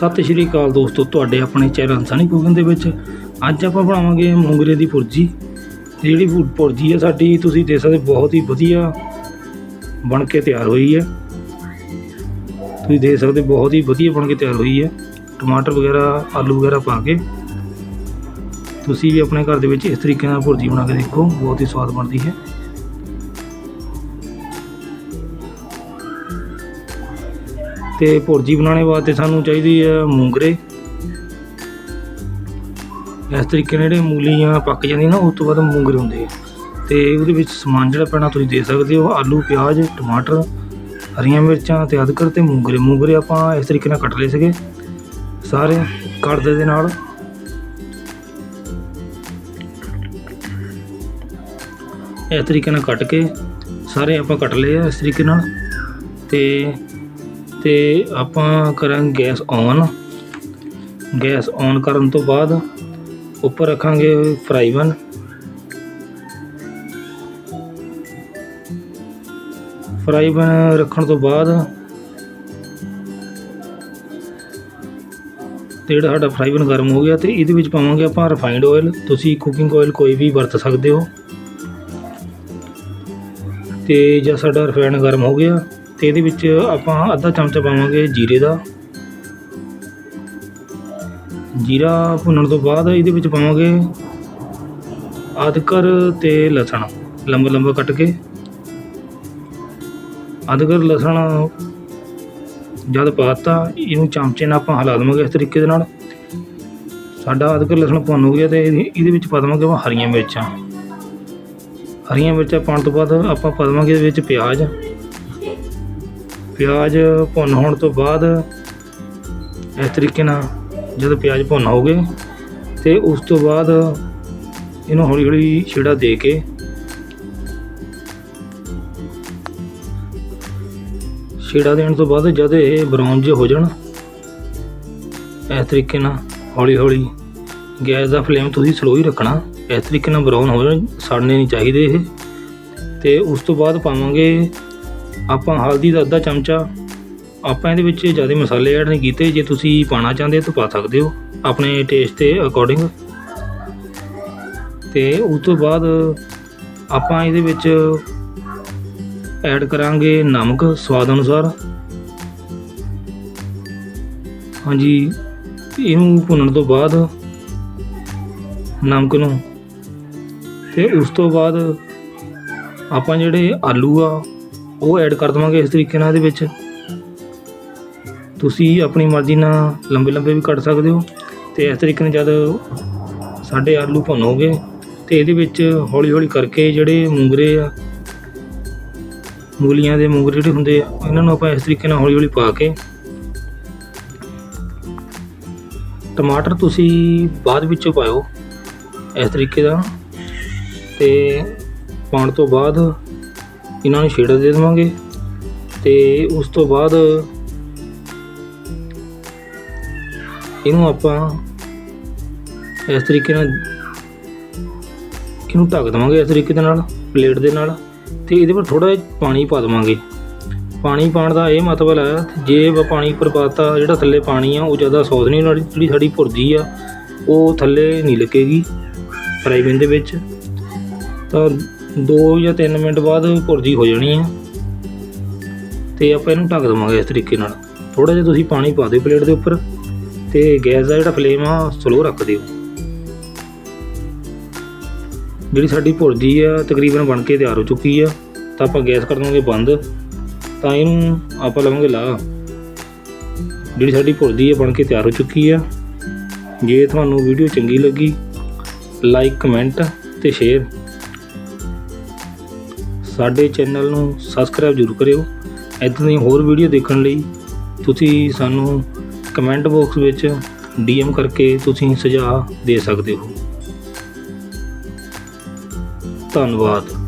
ਸਤਿ ਸ਼੍ਰੀ ਅਕਾਲ ਦੋਸਤੋ, ਤੁਹਾਡੇ ਆਪਣੇ ਚੈਨਲ ਸਣੀ ਕੁਕਿੰਗ ਦੇ ਵਿੱਚ। ਅੱਜ ਆਪਾਂ ਬਣਾਵਾਂਗੇ ਮੂੰਗਰੇ ਦੀ ਭੁਰਜੀ। ਜਿਹੜੀ ਭੁਰਜੀ ਹੈ ਸਾਡੀ, ਤੁਸੀਂ ਦੇਖ ਸਕਦੇ ਬਹੁਤ ਹੀ ਵਧੀਆ ਬਣ ਕੇ ਤਿਆਰ ਹੋਈ ਹੈ। ਤੁਸੀਂ ਦੇਖ ਸਕਦੇ ਬਹੁਤ ਹੀ ਵਧੀਆ ਬਣ ਕੇ ਤਿਆਰ ਹੋਈ ਹੈ। ਟਮਾਟਰ ਵਗੈਰਾ, ਆਲੂ ਵਗੈਰਾ ਪਾ ਕੇ। ਤੁਸੀਂ ਵੀ ਆਪਣੇ ਘਰ ਦੇ ਵਿੱਚ ਇਸ ਤਰੀਕੇ ਨਾਲ ਭੁਰਜੀ ਬਣਾ ਕੇ ਦੇਖੋ, ਬਹੁਤ ਹੀ ਸਵਾਦ ਬਣਦੀ ਹੈ। ਤੇ ਭੁਰਜੀ ਬਣਾਉਣੇ ਵਾਸਤੇ ਸਾਨੂੰ ਚਾਹੀਦੀ ਹੈ ਮੂੰਗਰੇ। ਇਸ ਤਰੀਕੇ ਨਾਲ ਜਿਹੜੇ ਮੂਲੀਆਂ ਪੱਕ ਜਾਂਦੀਆਂ ਨਾ, ਉਸ ਤੋਂ ਬਾਅਦ ਮੂੰਗਰੇ ਹੁੰਦੇ ਆ। ਤੇ ਉਹਦੇ ਵਿੱਚ ਸਮਾਨ ਜਿਹੜਾ ਪੈਣਾ ਤੁਸੀਂ ਦੇ ਸਕਦੇ ਹੋ, ਆਲੂ, ਪਿਆਜ਼, ਟਮਾਟਰ, ਹਰੀਆਂ ਮਿਰਚਾਂ ਤੇ ਅਦਰਕ ਤੇ ਮੂੰਗਰੇ। ਮੂੰਗਰੇ ਆਪਾਂ ਇਸ ਤਰੀਕੇ ਨਾਲ ਕੱਟ ਲਏ ਸੀਗੇ। ਸਾਰੇ ਕੱਟਦੇ ਦੇ ਨਾਲ। ਇਸ ਤਰੀਕੇ ਨਾਲ ਕੱਟ ਕੇ ਸਾਰੇ ਆਪਾਂ ਕੱਟ ਲਏ ਆ ਇਸ ਤਰੀਕੇ ਨਾਲ। ਤੇ ਤੇ ਆਪਾਂ ਕਰਾਂਗੇ ਗੈਸ ਔਨ। ਗੈਸ ਔਨ ਕਰਨ ਤੋਂ ਬਾਅਦ ਉੱਪਰ ਰੱਖਾਂਗੇ ਫਰਾਈ ਪੈਨ। ਫਰਾਈ ਪੈਨ ਰੱਖਣ ਤੋਂ ਬਾਅਦ ਜਿਹੜਾ ਸਾਡਾ ਫਰਾਈ ਪੈਨ ਗਰਮ ਹੋ ਗਿਆ ਤੇ ਇਹਦੇ ਵਿੱਚ ਪਾਵਾਂਗੇ ਆਪਾਂ ਰਿਫਾਈਨਡ ਆਇਲ ਤੁਸੀਂ ਕੁਕਿੰਗ ਆਇਲ ਕੋਈ ਵੀ ਵਰਤ ਸਕਦੇ ਹੋ। ਤੇ ਜਦ ਸਾਡਾ ਰਿਫਾਈਨ ਗਰਮ ਹੋ ਗਿਆ। ਤੇ ਇਹਦੇ ਵਿੱਚ ਆਪਾਂ ਅੱਧਾ ਚਮਚਾ ਪਾਵਾਂਗੇ ਜੀਰੇ ਦਾ। ਜੀਰਾ ਭੁੰਨਣ ਤੋਂ ਬਾਅਦ ਇਹਦੇ ਵਿੱਚ ਪਾਵਾਂਗੇ ਅਦਰਕ ਤੇ ਲਸਣ ਲੰਬਾ ਲੰਬਾ ਕੱਟ ਕੇ। ਅਦਰਕ ਲਸਣ ਜਦ ਪਾਤਾ, ਇਹਨੂੰ ਚਮਚੇ ਨਾਲ ਆਪਾਂ ਹਿਲਾ ਦੇਵਾਂਗੇ ਇਸ ਤਰੀਕੇ ਦੇ ਨਾਲ। ਸਾਡਾ ਅਦਰਕ ਲਸਣ ਭੁੰਨ ਹੋ ਗਿਆ ਤੇ ਇਹਦੇ ਇਹਦੇ ਵਿੱਚ ਪਾ ਦੇਵਾਂਗੇ ਆਪਾਂ ਹਰੀਆਂ ਮਿਰਚਾਂ। ਹਰੀਆਂ ਮਿਰਚਾਂ ਪਾਉਣ ਤੋਂ ਬਾਅਦ ਆਪਾਂ ਪਾ ਦੇਵਾਂਗੇ ਇਹਦੇ ਵਿੱਚ ਪਿਆਜ਼। ਪਿਆਜ਼ ਭੁੰਨ ਹੋਣ ਤੋਂ ਬਾਅਦ ਇਸ ਤਰੀਕੇ ਨਾਲ ਜਦੋਂ ਪਿਆਜ਼ ਭੁੰਨ ਹੋ ਗਏ ਤੇ ਉਸ ਤੋਂ ਬਾਅਦ ਇਹਨੂੰ ਹੌਲੀ ਹੌਲੀ ਛੇੜਾ ਦੇ ਕੇ ਛੇੜਾ ਦੇਣ ਤੋਂ ਬਾਅਦ ਜਦ ਇਹ ਬਰਾਊਨ ਜਿਹਾ ਹੋ ਜਾਣ, ਇਸ ਤਰੀਕੇ ਨਾਲ ਹੌਲੀ ਹੌਲੀ ਗੈਸ ਦਾ ਫਲੇਮ ਤੁਸੀਂ ਸਲੋ ਹੀ ਰੱਖਣਾ। ਇਸ ਤਰੀਕੇ ਨਾਲ ਬਰਾਊਨ ਹੋ ਜਾਣ, ਸੜਨੇ ਨਹੀਂ ਚਾਹੀਦੇ ਇਹ। ਤੇ ਉਸ ਤੋਂ ਬਾਅਦ ਪਾਵਾਂਗੇ ਆਪਾਂ ਹਲਦੀ ਦਾ ਅੱਧਾ ਚਮਚਾ, ਆਪਾਂ ਇਹਦੇ ਵਿੱਚ ਜ਼ਿਆਦਾ ਮਸਾਲੇ ਐਡ ਨਹੀਂ ਕੀਤੇ। ਜੇ ਤੁਸੀਂ ਪਾਣਾ ਚਾਹੁੰਦੇ ਤਾਂ ਪਾ ਸਕਦੇ ਹੋ, ਆਪਣੇ ਟੇਸਟ ਦੇ ਅਕੋਰਡਿੰਗ ਤੇ ਉਸ ਤੋਂ ਬਾਅਦ ਆਪਾਂ ਇਹਦੇ ਵਿੱਚ ਐਡ ਕਰਾਂਗੇ ਨਮਕ ਸਵਾਦ ਅਨੁਸਾਰ। ਹਾਂਜੀ, ਇਹਨੂੰ ਭੁੰਨਣ ਤੋਂ ਬਾਅਦ ਨਮਕ ਨੂੰ। ਤੇ ਉਸ ਤੋਂ ਬਾਅਦ ਆਪਾਂ ਜਿਹੜੇ ਆਲੂ ਆ ਉਹ ਐਡ ਕਰ ਦਵਾਂਗੇ ਇਸ ਤਰੀਕੇ ਨਾਲ ਇਹਦੇ ਵਿੱਚ। ਤੁਸੀਂ ਆਪਣੀ ਮਰਜ਼ੀ ਨਾਲ ਲੰਬੇ ਲੰਬੇ ਵੀ ਕੱਟ ਸਕਦੇ ਹੋ ਤੇ ਇਸ ਤਰੀਕੇ ਨਾਲ ਜਦ ਸਾਡੇ ਆਲੂ ਭੁੰਨ ਹੋ ਤੇ ਇਹਦੇ ਵਿੱਚ ਹੌਲੀ ਹੌਲੀ ਕਰਕੇ ਜਿਹੜੇ ਮੂੰਗਰੇ ਆ, ਮੂਲੀਆਂ ਦੇ ਮੂੰਗਰੇ ਜਿਹੜੇ ਹੁੰਦੇ ਆ, ਇਹਨਾਂ ਨੂੰ ਆਪਾਂ ਇਸ ਤਰੀਕੇ ਨਾਲ ਹੌਲੀ ਹੌਲੀ ਪਾ ਕੇ ਟਮਾਟਰ ਤੁਸੀਂ ਬਾਅਦ ਵਿੱਚ ਪਾਇਓ ਇਸ ਤਰੀਕੇ ਦਾ ਤੇ ਪਾਉਣ ਤੋਂ ਬਾਅਦ ਇਹਨਾਂ ਨੂੰ ਛੇੜ ਦੇ ਦੇਵਾਂਗੇ ਤੇ ਉਸ ਤੋਂ ਬਾਅਦ ਇਹਨੂੰ ਆਪਾਂ ਇਸ ਤਰੀਕੇ ਨਾਲ ਇਹਨੂੰ ਢੱਕ ਦੇਵਾਂਗੇ ਇਸ ਤਰੀਕੇ ਦੇ ਨਾਲ, ਪਲੇਟ ਦੇ ਨਾਲ ਤੇ ਇਹਦੇ ਪਰ ਥੋੜਾ ਜਿਹਾ ਪਾਣੀ ਪਾ ਦੇਵਾਂਗੇ। ਪਾਣੀ ਪਾਉਣ ਦਾ ਇਹ ਮਤਲਬ ਹੈ ਜੇ ਆਪਾਂ ਪਾਣੀ ਉੱਪਰ ਪਾਤਾ ਜਿਹੜਾ ਥੱਲੇ ਪਾਣੀ ਆ, ਉਹ ਜ਼ਿਆਦਾ ਸੌਸ ਨਹੀਂ ਹੋਣੀ, ਜਿਹੜੀ ਸਾਡੀ ਭੁਰਜੀ ਆ, ਉਹ ਥੱਲੇ ਨਹੀਂ ਲੱਗੇਗੀ, ਫਰਾਈ ਪੈਨ ਦੇ ਵਿੱਚ। ਤਾਂ 2 ਜਾਂ 3 ਮਿੰਟ ਬਾਅਦ ਭੁਰਜੀ ਹੋ ਜਾਣੀ ਹੈ ਤੇ ਆਪਾਂ ਇਹਨੂੰ ਢੱਕ ਦੇਵਾਂਗੇ ਇਸ ਤਰੀਕੇ ਨਾਲ। ਥੋੜਾ ਜਿਹਾ ਤੁਸੀਂ ਪਾਣੀ ਪਾ ਦਿਓ ਪਲੇਟ ਦੇ ਉੱਪਰ ਤੇ ਗੈਸ ਦਾ ਜਿਹੜਾ ਫਲੇਮ ਆ ਸਲੋ ਰੱਖ ਦਿਓ। ਜਿਹੜੀ ਸਾਡੀ ਭੁਰਜੀ ਆ, ਤਕਰੀਬਨ ਬਣ ਕੇ ਤਿਆਰ ਹੋ ਚੁੱਕੀ ਆ, ਤਾਂ ਆਪਾਂ ਗੈਸ ਕਰ ਦਵਾਂਗੇ ਬੰਦ। ਤਾਂ ਇਹਨੂੰ ਆਪਾਂ ਲਵਾਂਗੇ ਲਾ ਜਿਹੜੀ ਸਾਡੀ ਭੁਰਜੀ ਆ, ਬਣ ਕੇ ਤਿਆਰ ਹੋ ਚੁੱਕੀ ਆ। ਜੇ ਤੁਹਾਨੂੰ ਵੀਡੀਓ ਚੰਗੀ ਲੱਗੀ ਲਾਈਕ ਕਮੈਂਟ ਤੇ ਸ਼ੇਅਰ ਸਾਡੇ ਚੈਨਲ ਨੂੰ ਸਬਸਕ੍ਰਾਈਬ ਜ਼ਰੂਰ ਕਰਿਓ। ਇੱਦਾਂ ਦੀ ਹੋਰ ਵੀਡੀਓ ਦੇਖਣ ਲਈ ਤੁਸੀਂ ਸਾਨੂੰ ਕਮੈਂਟ ਬਾਕਸ ਵਿੱਚ ਡੀਐਮ ਕਰਕੇ ਤੁਸੀਂ ਸੁਝਾਅ ਦੇ ਸਕਦੇ ਹੋ। ਧੰਨਵਾਦ।